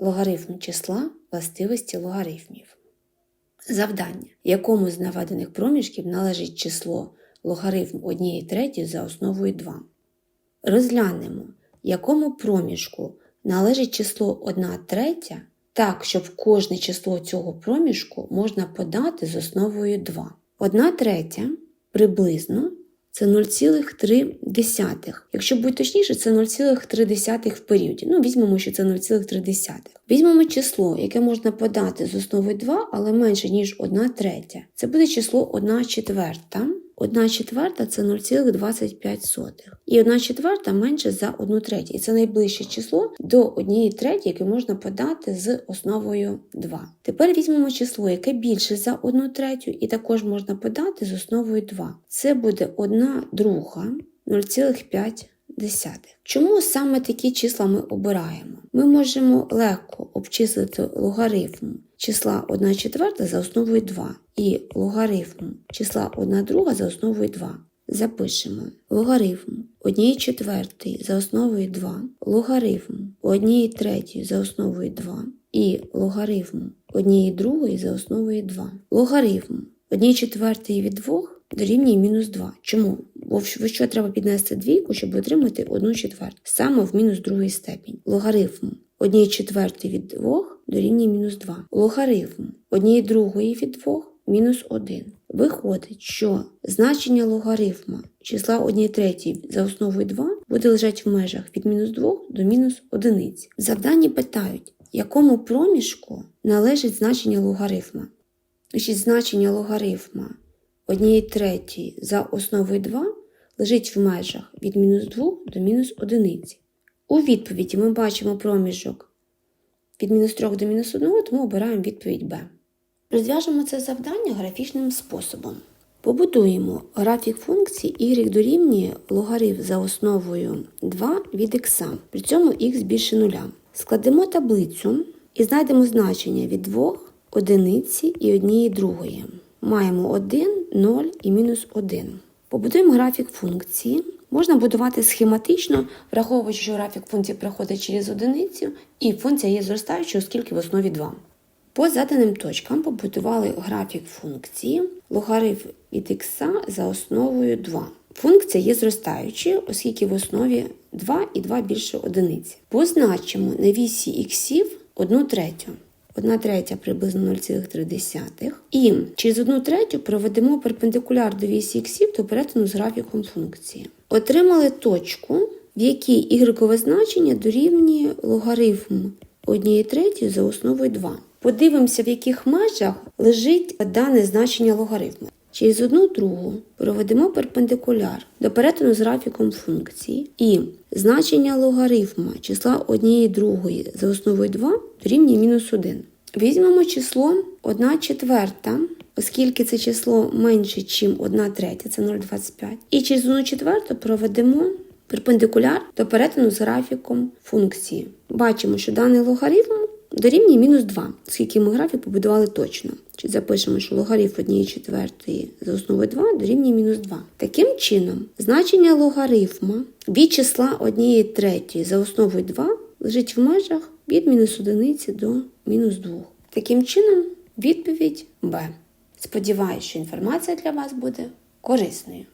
Логарифм числа властивості логарифмів. Завдання. Якому з наведених проміжків належить число логарифм 1 третьої за основою 2. Розглянемо, якому проміжку належить число 1 третя так, щоб кожне число цього проміжку можна подати з основою 2. 1 третя приблизно це 0,3. Якщо бути точніше, це 0,3 в періоді. Ну, візьмемо, що це 0,3. Візьмемо число, яке можна подати з основи 2, але менше, ніж 1 третя. Це буде число 1 четверта. 1 четверта це 0,25. І 1 четверта менше за 1 третю. І це найближче число до 1 третьої, яке можна подати з основою 2. Тепер візьмемо число, яке більше за 1 третю, і також можна подати з основою 2. Це буде 1 друга 0,5. Чому саме такі числа ми обираємо? Ми можемо легко обчислити логарифм числа 1 четверта за основою 2 і логарифм числа 1 друга за основою 2. Запишемо логарифм 1 четвертої за основою 2, логарифм 1 третьої за основою 2 і логарифм 1 другої за основою 2. Логарифм 1 четвертої від 2 дорівнює мінус 2. Чому? Бо що треба піднести двійку, щоб отримати 1 четверту, саме в мінус другий степінь. Логарифм 1 четвертої від 2 дорівнює мінус 2. Логарифм 1 другої від 2 мінус 1. Виходить, що значення логарифма числа 1 третій за основою 2 буде лежати в межах від мінус 2 до мінус 1. В завданні питають, якому проміжку належить значення логарифма. Значить, значення логарифма 1 третій за основою 2 лежить в межах від мінус 2 до мінус 1. У відповіді ми бачимо проміжок від мінус 3 до мінус 1, тому обираємо відповідь Б. Розв'яжемо це завдання графічним способом. Побудуємо графік функції y дорівнює логарифм за основою 2 від х, при цьому х більше 0. Складемо таблицю і знайдемо значення від 2, одиниці і однієї другої. Маємо 1, 0 і мінус 1. Побудуємо графік функції. Можна будувати схематично, враховуючи, що графік функції проходить через одиницю, і функція є зростаючою, оскільки в основі 2. По заданим точкам побудували графік функції логарифм від х за основою 2. Функція є зростаючою, оскільки в основі 2 і 2 більше одиниці. Позначимо на вісі х 1 третю. 1 третя приблизно 0,3. І через 1 третю проведемо перпендикуляр до вісі х до перетину з графіком функції. Отримали точку, в якій ігрикове значення дорівнює логарифм 1 треті за основою 2. Подивимося, в яких межах лежить дане значення логарифму. Через одну другу проведемо перпендикуляр до перетину з графіком функції і значення логарифма числа 1 другої за основою 2 дорівнює мінус 1. Візьмемо число 1 четверта, оскільки це число менше, ніж 1 третя, це 0,25. І через 1 четверту проведемо перпендикуляр до перетину з графіком функції. Бачимо, що даний логарифм дорівнює мінус 2, оскільки ми графік побудували точно. Чи запишемо, що логарифм 1 четвертої за основою 2 дорівнює мінус 2. Таким чином, значення логарифма від числа 1 третьої за основою 2 лежить в межах від мінус 1 до мінус 2. Таким чином, відповідь Б. Сподіваюсь, що інформація для вас буде корисною.